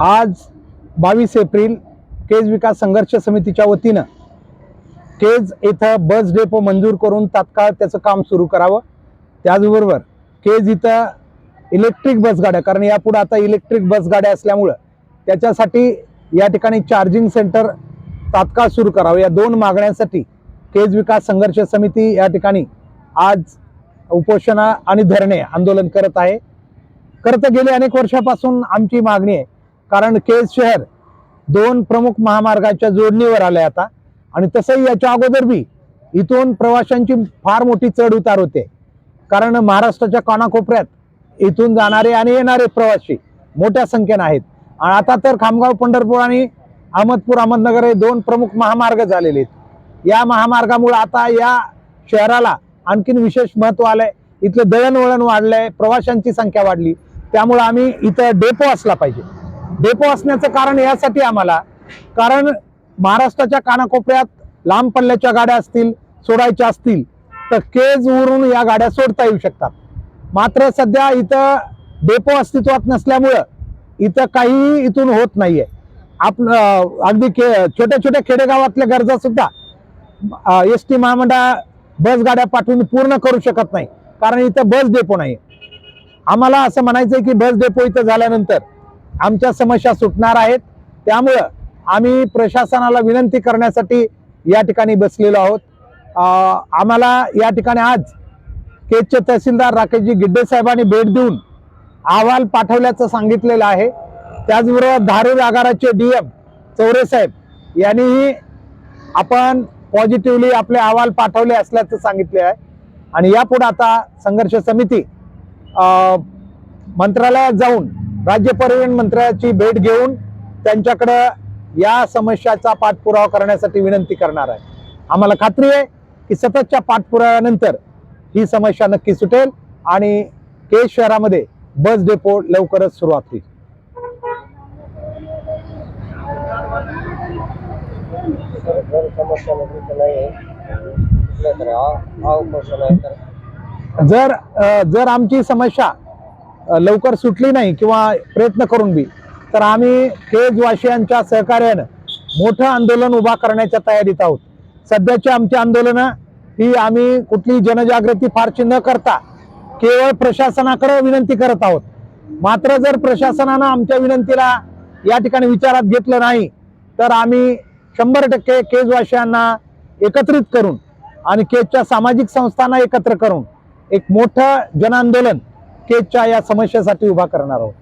आज बावीस एप्रिल केज विकास संघर्ष समितीच्या वतीनं केज इथं बस डेपो मंजूर करून तात्काळ त्याचं काम सुरू करावं. त्याचबरोबर केज इथं इलेक्ट्रिक बसगाड्या कारण यापुढे आता इलेक्ट्रिक बसगाड्या असल्यामुळं त्याच्यासाठी या ठिकाणी चार्जिंग सेंटर तात्काळ सुरू करावं. या दोन मागण्यांसाठी केज विकास संघर्ष समिती या ठिकाणी आज उपोषणा आणि धरणे आंदोलन करत आहे. खरं तर गेले अनेक वर्षापासून आमची मागणी आहे कारण केज शहर दोन प्रमुख महामार्गाच्या जोडणीवर आले आता. आणि तसंही याच्या अगोदर बी इथून प्रवाशांची फार मोठी चढ उतार होते. कारण महाराष्ट्राच्या कानाकोपऱ्यात इथून जाणारे आणि येणारे प्रवासी मोठ्या संख्येनं आहेत. आणि आता तर खामगाव पंढरपूर आणि अहमदपूर अहमदनगर हे दोन प्रमुख महामार्ग झालेले आहेत. या महामार्गामुळे आता या शहराला आणखीन विशेष महत्त्व आलंय. इथलं दळणवळण वाढलंय प्रवाशांची संख्या वाढली. त्यामुळे आम्ही इथं डेपो असला पाहिजे. डेपो असण्याचं कारण यासाठी आम्हाला. कारण महाराष्ट्राच्या कानाकोपऱ्यात लांब पल्ल्याच्या गाड्या असतील सोडायच्या असतील तर केज उरून या गाड्या सोडता येऊ शकतात. मात्र सध्या इथं डेपो अस्तित्वात नसल्यामुळं इथं काही इथून होत नाहीये. आपलं अगदी खे छोट्या छोट्या खेडेगावातल्या गरजा सुद्धा एस टी महामंडळ बस गाड्या पाठवून पूर्ण करू शकत नाही. कारण इथं बस डेपो नाही आम्हाला असं म्हणायचं आहे की बस डेपो इथं झाल्यानंतर आमच्या समस्या सुटणार आहेत. त्यामुळं आम्ही प्रशासनाला विनंती करण्यासाठी या ठिकाणी बसलेलो आहोत. आम्हाला या ठिकाणी आज केजचे तहसीलदार राकेशजी गिड्डे साहेबांनी भेट देऊन अहवाल पाठवल्याचं सांगितलेलं आहे. त्याचबरोबर धारूर आगाराचे डीएम चौरे साहेब यांनीही आपण पॉझिटिव्हली आपले अहवाल पाठवले असल्याचं सांगितले आहे. आणि यापुढे आता संघर्ष समिती मंत्रालयात जाऊन राज्य परिवहन मंत्र्याची भेट घेऊन त्यांच्याकडं या समस्याचा पाठपुरावा करण्यासाठी विनंती करणार आहे. आम्हाला खात्री आहे की सततच्या पाठपुराव्यानंतर ही समस्या नक्की सुटेल आणि केज शहरामध्ये बस डेपो लवकरच सुरुवात होईल. जर जर आमची समस्या लवकर सुटली नाही किंवा प्रयत्न करून बी तर आम्ही केजवासियांच्या सहकार्यानं मोठं आंदोलन उभा करण्याच्या तयारीत आहोत. सध्याची आमची आंदोलनं ही आम्ही कुठली जनजागृती फारशी न करता केवळ प्रशासनाकडे विनंती करत आहोत. मात्र जर प्रशासनानं आमच्या विनंतीला या ठिकाणी विचारात घेतलं नाही तर आम्ही शंभर टक्के केजवासियांना एकत्रित करून आणि केजच्या सामाजिक संस्थांना एकत्र करून एक मोठं जनआंदोलन केजच्या या समस्येसाठी उभा करणार आहोत.